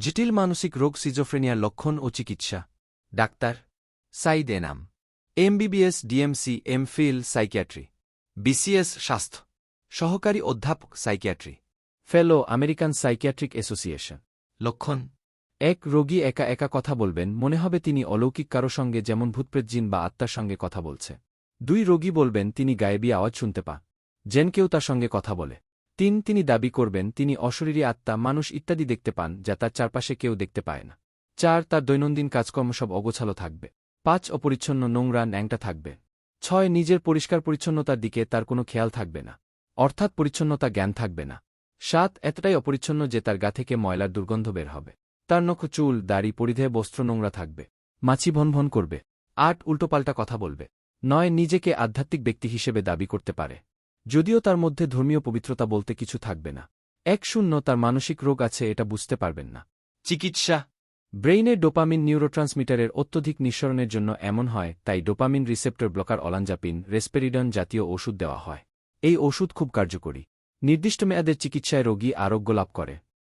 জটিল মানসিক রোগ সিজোফ্রেনিয়ার লক্ষণ ও চিকিৎসা। Doctor Sayeed Enam. MBBS, DMC MPhil psychiatry. BCS, স্বাস্থ্য। সহকারী অধ্যাপক, psychiatry. Fellow, American psychiatric association. লক্ষণ, এক রোগী একা একা কথা বলবেন, মনে হবে তিনি অলৌকিক কারও সঙ্গে যেমন ভূতপ্রেতজিন বা আত্মার সঙ্গে কথা বলছে। দুই রোগী বলবেন, তিনি গায়েবী আওয়াজ শুনতে পা। যেন কেউ তার সঙ্গে কথা বলে। তিন তিনি দাবি করবেন, তিনি অশরীরী আত্মা, মানুষ ইত্যাদি দেখতে পান, যা তার চারপাশে কেউ দেখতে পায় না। চার, তার দৈনন্দিন কাজকর্ম সব অগোছালো থাকবে। পাঁচ, অপরিচ্ছন্ন নোংরা ন্যাংটা থাকবে। ছয়, নিজের পরিষ্কার পরিচ্ছন্নতার দিকে তার কোনো খেয়াল থাকবে না। অর্থাৎ পরিচ্ছন্নতা জ্ঞান থাকবে না। সাত, এতটাই অপরিচ্ছন্ন যে তার গা থেকে ময়লার দুর্গন্ধ বের হবে। তার নখ, চুল, দাড়ি, পরিধেয় বস্ত্র নোংরা থাকবে। মাছি ভন ভন করবে। আট, উল্টোপাল্টা কথা বলবে। নয়, নিজেকে আধ্যাত্মিক ব্যক্তি হিসেবে দাবি করতে পারে। যদিও তার মধ্যে ধর্মীয় পবিত্রতা বলতে কিছু থাকবে না। এক শূন্য তার মানসিক রোগ আছে এটা বুঝতে পারবেন না। চিকিৎসা। ব্রেইনে ডোপামিন নিউরোট্রান্সমিটারের অত্যধিক নিঃসরণের জন্য এমন হয় তাই dopamine receptor blocker olanzapine risperidone জাতীয় ওষুধ দেওয়া হয়। এই ওষুধ খুব কার্যকরী। নির্দিষ্ট মেয়াদের চিকিৎসায় রোগী আরোগ্য লাভ করে।